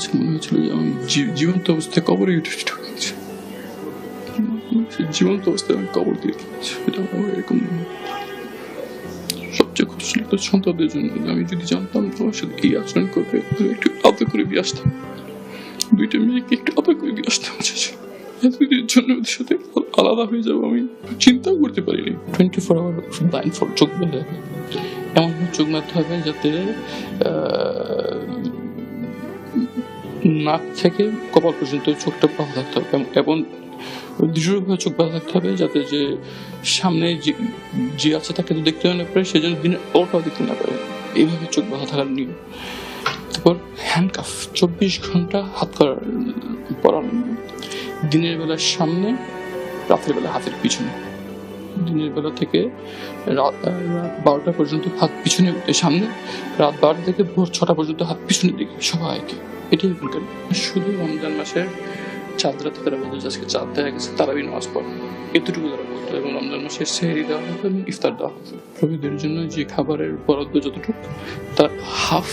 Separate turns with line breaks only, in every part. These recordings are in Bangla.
কাছে মনে হয়েছিল যে আমি জীবন্ত অবস্থায় কবরে ঢুকেছি জীবন্ত অবস্থায় আমি কবর দিয়ে দিয়েছি। আমার এরকম সবচেয়ে লাগতো সন্তানদের জন্য। আমি যদি জানতাম তোমার সাথে এই আচরণ করবে একটু আদর করে আসতাম। দুইটা মেয়েকে একটু আদর করে দিয়ে আসতাম। এতদিনের জন্য ওদের সাথে আলাদা হয়ে যাব আমি চিন্তাও করতে পারিনি। Twenty four hour blind four চোখ এমন চোখ বাঁধতে হবে যাতে নাক থেকে কপাল পর্যন্ত চোখটা বাঁধা থাকতে হবে এবং- দৃঢ়ভাবে চোখ বাঁধা থাকতে হবে যাতে যে সামনে যে যে আছে তাকে তো দেখতে না পারে, সেজন্য দিনের ওটাও দেখতে না পারে। এইভাবে চোখ বাঁধা থাকার নিয়ম। তারপর হ্যান্ডকাফ চব্বিশ ঘণ্টা হাত করার নিয়ম। দিনের বেলার সামনে, রাতের বেলা হাতের পিছনে। দিনের বেলা থেকে রাত রাত বারোটা পর্যন্ত হাত পিছনে সামনে, রাত বারোটা থেকে ভোর ছটা পর্যন্ত হাত পিছনে দিকে সবাইকে। এখানকার শুধু রমজান মাসের চাঁদ রাতে তারা বলতো আজকে চাঁদ দেখা গেছে, তারাবি নামাজ পড়ে। এতটুকু তারা বলতো এবং রমজান মাসের সেহরি দেওয়া হতো এবং ইফতার দেওয়া হতো। প্রভৃতির জন্য যে খাবারের বরাদ্দ যতটুকু, তার হাফ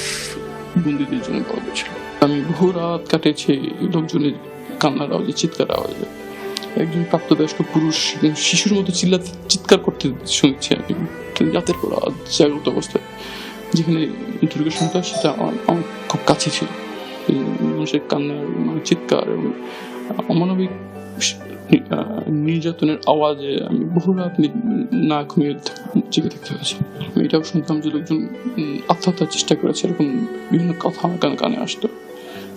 বন্দীদের জন্য বরাদ্দ ছিল। আমি বহু রাত কাটিয়েছি লোকজনের কান্নার আওয়াজে চিৎকার আওয়াজে। একজন প্রাপ্তবয়স্ক পুরুষ শিশুর মতো চিল্লা চিৎকার করতে শুনছি আমি। রাতের পর রাত জাগ্রত অবস্থায়, যেখানে ইন্টারভিউ শুনতাম সেটা আমার খুব কাছে ছিল। এই মানুষের কান্নার মানে চিৎকার, এবং অমানবিক নির্যাতনের আওয়াজে আমি বহু রাত না ঘুমিয়ে জেগে থাকতে হয়েছে আমি এটাও শুনতাম যে লোকজন আত্মহত্যার চেষ্টা করেছে, এরকম বিভিন্ন কথা আমার কানে কানে আসতো।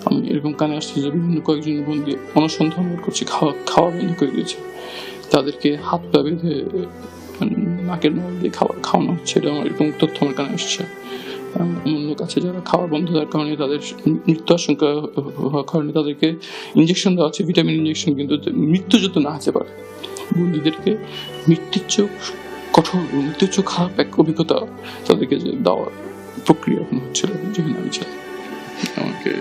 আমি এরকম কানে আসতো যে বিভিন্ন কয়েকজন বন্দি অনুসন্ধান করছে, খাওয়া খাওয়া বন্ধ করে দিয়েছে। তাদেরকে হাত পা বেঁধে নাকের নল দিয়ে খাবার খাওয়ানো হচ্ছে, এটা আমার এরকম তথ্য আমার কানে আসছে। লোক আছে যারা খাওয়া বন্ধ হওয়ার কারণে তাদের মৃত্যু আশঙ্কা হওয়ার কারণে তাদেরকে ইঞ্জেকশন দেওয়া হচ্ছে ভিটামিন ইঞ্জেকশন কিন্তু মৃত্যু যত না হতে পারে, বন্দীদেরকে মৃত্যুর চোখ কঠোর মৃত্যুর চোখ খারাপ এক অভিজ্ঞতা তাদেরকে যে দেওয়ার প্রক্রিয়া এখন হচ্ছিল যেখানে আমি ছিলাম আমাকে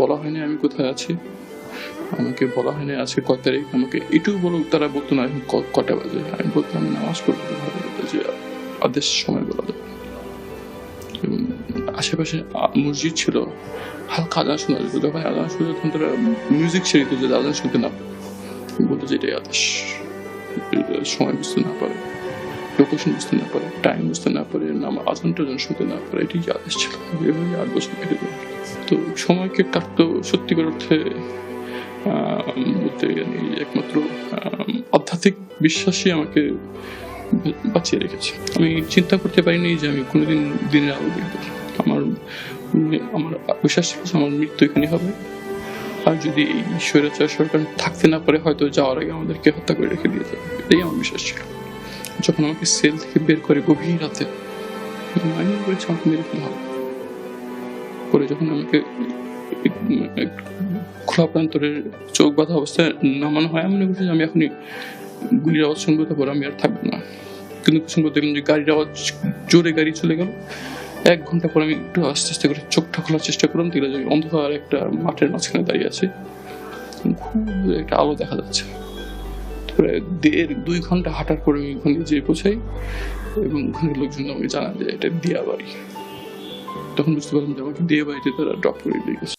বলা হয়নি আমি কোথায় আছি। আমাকে বলা হয়নি আজকে কয় তারিখ। আমাকে এটুকু বলুক তারা বলতো না কটা বাজে? আমি বলতাম, নামাজ পড়ব যে আদেশ সময় বলা এবং আশেপাশে মসজিদ ছিল। হালকা আদান শোনা যেত যখন আজান শোনা যেত তখন তারা মিউজিক ছেড়ে দিত যাতে আজান শুনতে না পারে। বলতো যে এটাই আদেশ সময় বুঝতে না পারে লোকেশন বুঝতে না পারে টাইম বুঝতে না পারে, নাম আজানটা যেন শুনতে না পারে, এটাই কি আদেশ ছিল? এভাবে আট বছর কেটে গেল তো সময়কে কাটতো সত্যিকার অর্থে বলতে গেলে একমাত্র আধ্যাত্মিক বিশ্বাসই আমাকে বাঁচিয়ে রেখেছে। আমি চিন্তা করতে পারিনি যে আমি কোনোদিন দিনের আলো আমার আমার বিশ্বাস ছিল যে আমার মৃত্যু এখানে হবে। আর যদি এই স্বৈরাচার সরকার থাকতে না পারে, হয়তো যাওয়ার আগে আমাদেরকে হত্যা করে রেখে দিয়ে যাবে। এটাই আমার বিশ্বাস ছিল। যখন আমাকে সেল থেকে বের করে গভীর রাতে মাইনে করেছে আমাকে মেরে ফেলা হবে। পরে যখন আমাকে খোলা প্রান্তরের চোখ বাঁধা অবস্থায় নামানো হয়, আমি মনে করছি আমি এখনই গুলির আওয়াজ শুনব, তারপর আমি আর থাকব না। কিন্তু কিছু দেখলাম যে গাড়ির আওয়াজ জোরে গাড়ি চলে গেল। এক ঘণ্টা পরে আমি একটু আস্তে আস্তে করে চোখটা খোলার চেষ্টা করলাম, দেখলাম যে অন্ধকার একটা মাঠের মাঝখানে দাঁড়িয়ে আছে। খুব একটা আলো দেখা যাচ্ছে। তারপরে দেড় দুই ঘণ্টা হাঁটার পরে আমি ওখানে যেয়ে পৌঁছাই এবং ওখানে লোকজন আমাকে জানান যে এটা দিয়া বাড়ি তখন বুঝতে পারলাম যে আমাকে দিয়ে বাড়িতে তারা ড্রপ করে দিয়ে গেছে।